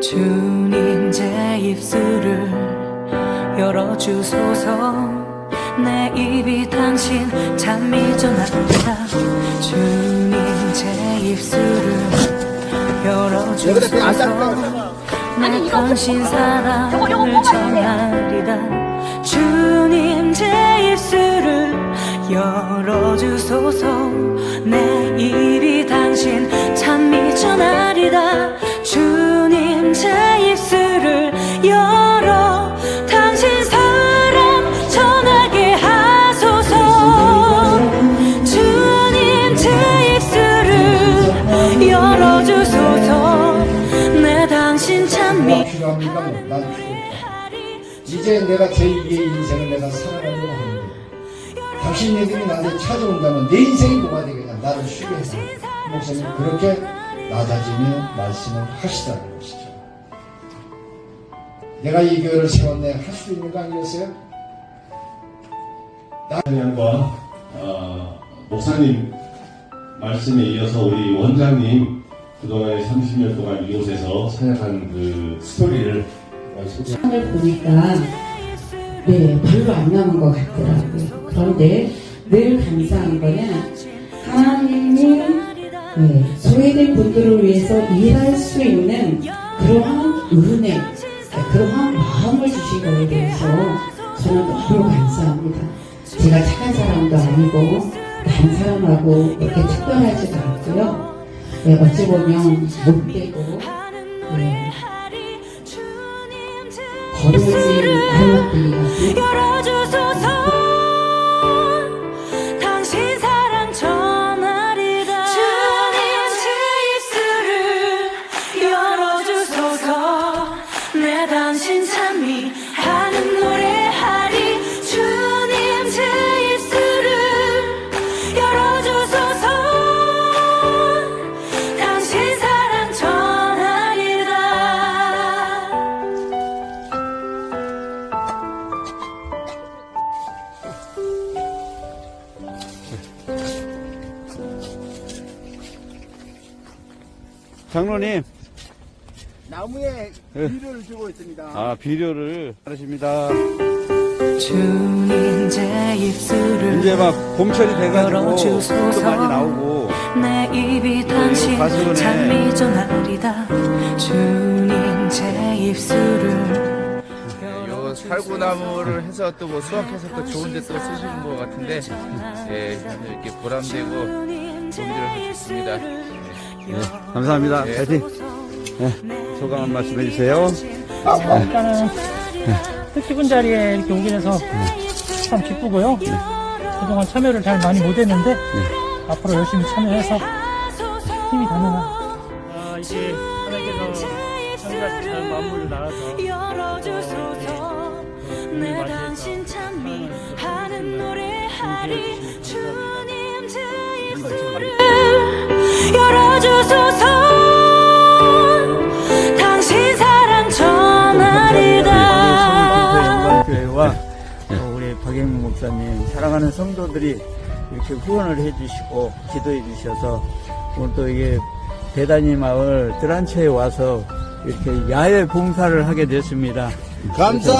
주님 제 입술을 열어주소서. 내 입이 당신 잠이 전합니다. 주님 제 입술을 열어주소서. 내 당신 사랑을 전하리다 주님 제 입술을 열어주소서. 내 입이 당신 찬미 전하리다 합니까? 난. 이제 내가 제2의 인생을 내가 살아가려고 하는데 당신네들이 나한테 찾아온다면 내 인생이 뭐가 되겠냐 나를 쉬게 해서 목사님 그렇게 낮아지며 말씀을 하시다는 것이죠 내가 이 교회를 세웠네 할 수 있는 거 아니겠어요? 찬양과 어, 목사님 말씀에 이어서 우리 원장님 그동안 30년 동안 이곳에서 사역한 그 스토리를 소개 을 보니까 네 별로 안 남은 것 같더라고요. 그런데 늘 감사한 거는 하나님이 네, 소외된 분들을 위해서 일할 수 있는 그러한 은혜, 네, 그러한 마음을 주신 거에 대해서 저는 너무 감사합니다. 제가 착한 사람도 아니고 다른 사람하고 이렇게 특별하지도 않고요. 네, 어찌 보면 못되고 네, 거룩진 아이들이라고 열어주소서. 내 당신 찬미 장로님, 나무에 예. 비료를 주고 있습니다. 아, 비료를 하십니다. 주님 제 입술을 이제 막 봄철이 돼가지고 열어주소서. 또 많이 나오고, 내 입이 당신 전하리다 주님 제 입술을 요 살구나무를 해서 또 뭐 수확해서 또 좋은데 또 쓰시는 것 같은데 예 이렇게 보람되고 도움을 좋습니 다. 감사합니다. 예. 파이팅! 네, 소감 한 말씀 해주세요. 일단은 뜻깊은 자리에 이렇게 오게 돼서 참 기쁘고요. 그동안 참여를 잘 많이 못했는데 앞으로 열심히 참여해서 힘이 되는 한 아, 이제 하나님께서 참여가 잘 마무리를 나와서 열어주소서 내 당신 찬미 하는 노래하리 주님 제 입술을 열어 주소서 당신 사랑 전하리다 교회와 또 우리 박영민 목사님 사랑하는 성도들이 이렇게 후원을 해주시고 기도해 주셔서 오늘 또 이게 대단히 마을 드란체에 와서 이렇게 야외 봉사를 하게 됐습니다. 감사!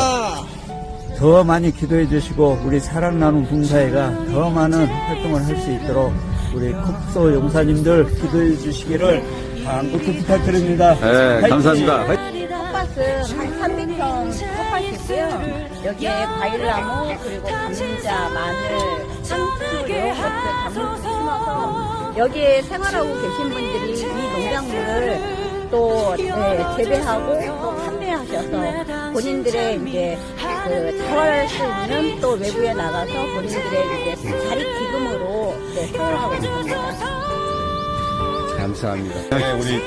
더 많이 기도해 주시고 우리 사랑 나눔 봉사회가 더 많은 활동을 할 수 있도록 우리 컵소 용사님들 기도해 주시기를 간곡히 부탁드립니다. 네, 화이팅! 감사합니다. 텃밭은 한 300평 텃밭이고요. 여기에 과일나무 그리고 감자, 마늘, 상추 이런 것들 담을 심어서 여기에 생활하고 계신 분들이 이 농작물을 또 네, 재배하고 또 판매하셔서 본인들의 이제 그 자활할 수 있는 또 외부에 나가서 본인들의 이제 자립 기금으로 네, 사용하고 있습니다. 감사합니다. 네, 우리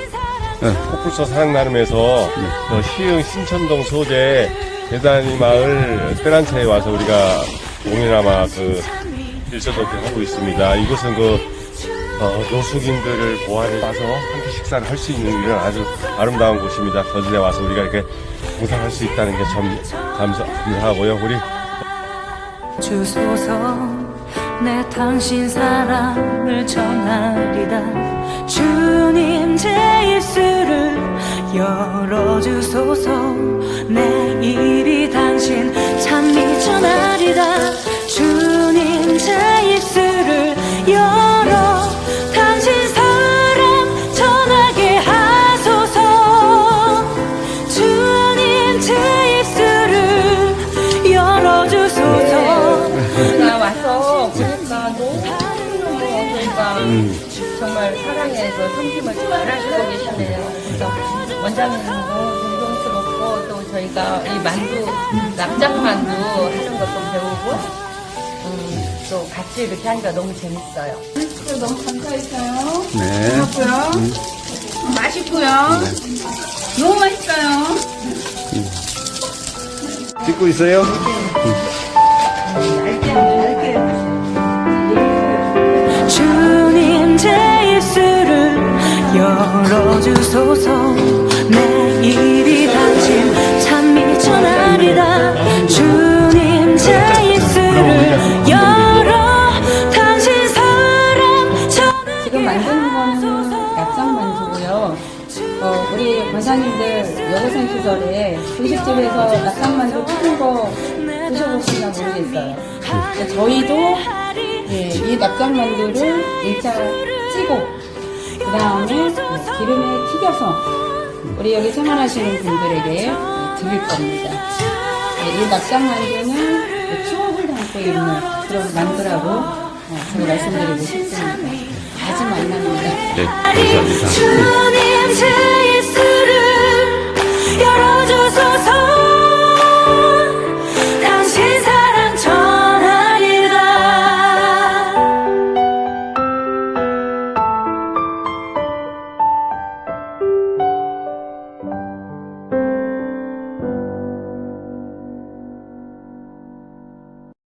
폭불소 사랑 나눔에서 저 시흥 신천동 소재 대단히 마을 뜨란차에 와서 우리가 오늘아마 그 일서도 하고 있습니다. 이곳은 그 어, 노숙인들을 보호하러 와서 함께 식사를 할 수 있는 이런 아주 아름다운 곳입니다. 거기에 와서 우리가 이렇게 봉사할 수 있다는 게참 감사하고요. 우리 주소서 내 당신 사랑을 전하리다 주님 제 입술을 열어 열어주소서 내일이 당신 참 미천하 열어주소서 저희가 와서 보니까 너무너무 저희가 정말 사랑해서 섬김을 잘하시고 계시네요. 그래서 원장님도 존경스럽고 또 저희가 이 만두, 납작만두 하는 것도 배우고 음, 또 같이 이렇게 하니까 너무 재밌어요. 너무 감사했어요. 네. 맛있고요. 너무 맛있어요. 찍고 있어요? 열어주소서 내 일이 당신 참 미천하리다 주님 제 입술을 열어 당신 사랑 전하게 지금 만드는 거는 납작 만두고요. 어, 우리 권사님들 여고생 시절에 분식집에서 납작 만두 푸는 거 드셔보시나 모르겠어요. 저희도 예, 이 납작 만두를 1차 찌고 그 다음에 기름에 튀겨서 우리 여기 생활하시는 분들에게 드릴 겁니다. 예, 이 납작 만두는 추억을 담고 있는 그런 만두라고 어, 제가 말씀드리고 싶습니다. 아주 만납니다. 네, 감사합니다.